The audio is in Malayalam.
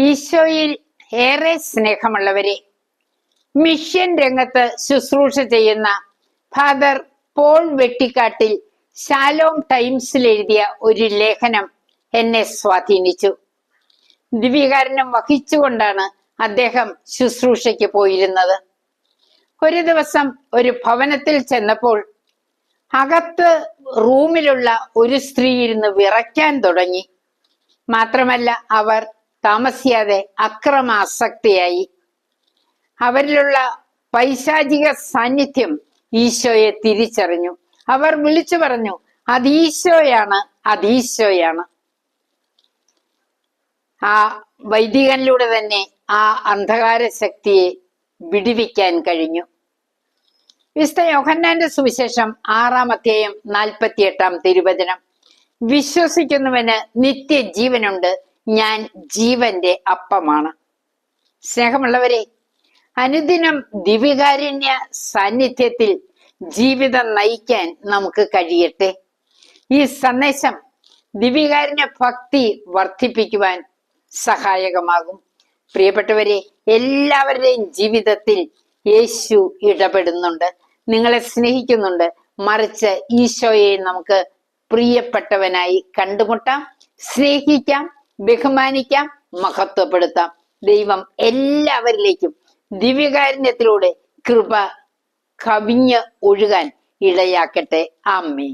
ഈശോയിൽ ഏറെ സ്നേഹമുള്ളവരെ മിഷൻ രംഗത്ത് ശുശ്രൂഷ ചെയ്യുന്ന ഫാദർ പോൾ വെട്ടിക്കാട്ടിൽ ശാലോം ടൈംസിൽ എഴുതിയ ഒരു ലേഖനം എന്നെ സ്വാധീനിച്ചു. ദിവ്യകാരനം വഹിച്ചുകൊണ്ടാണ് അദ്ദേഹം ശുശ്രൂഷയ്ക്ക് പോയിരുന്നത്. ഒരു ദിവസം ഒരു ഭവനത്തിൽ ചെന്നപ്പോൾ അകത്ത് റൂമിലുള്ള ഒരു സ്ത്രീ ഇരുന്ന് വിറയ്ക്കാൻ തുടങ്ങി. മാത്രമല്ല അവർ താമസിയാതെ അക്രമാസക്തിയായി. അവരിലുള്ള പൈശാചിക സാന്നിധ്യം ഈശോയെ തിരിച്ചറിഞ്ഞു. അവർ വിളിച്ചു പറഞ്ഞു അതീശോയാണ് അതീശോയാണ് ആ വൈദികനിലൂടെ തന്നെ ആ അന്ധകാര ശക്തിയെ വിടിവിക്കാൻ കഴിഞ്ഞു. വിശുദ്ധ യോഹന്നാന്റെ സുവിശേഷം ആറാം അധ്യായം നാൽപ്പത്തി എട്ടാം തിരുവചനം. വിശ്വസിക്കുന്നവന് നിത്യജീവനുണ്ട് ഞാൻ ജീവന്റെ അപ്പമാണ്. സ്നേഹമുള്ളവരെ അനുദിനം ദിവികാരുണ്യ സാന്നിധ്യത്തിൽ ജീവിതം നയിക്കാൻ നമുക്ക് കഴിയട്ടെ. ഈ സന്ദേശം ദിവികാരുണ്യ ഭക്തി വർദ്ധിപ്പിക്കുവാൻ സഹായകമാകും. പ്രിയപ്പെട്ടവരെ എല്ലാവരുടെയും ജീവിതത്തിൽ യേശു ഇടപെടുന്നുണ്ട്. നിങ്ങളെ സ്നേഹിക്കുന്നുണ്ട്. മറിച്ച് ഈശോയെ നമുക്ക് പ്രിയപ്പെട്ടവനായി കണ്ടുമുട്ടാം സ്നേഹിക്കാം. ബഹുമാനിക്കാം മഹത്വപ്പെടുത്താം. ദൈവം എല്ലാവരിലേക്കും ദിവ്യകാരുണ്യത്തിലൂടെ കൃപ കവിഞ്ഞ് ഒഴുകാൻ ഇടയാക്കട്ടെ. ആമേ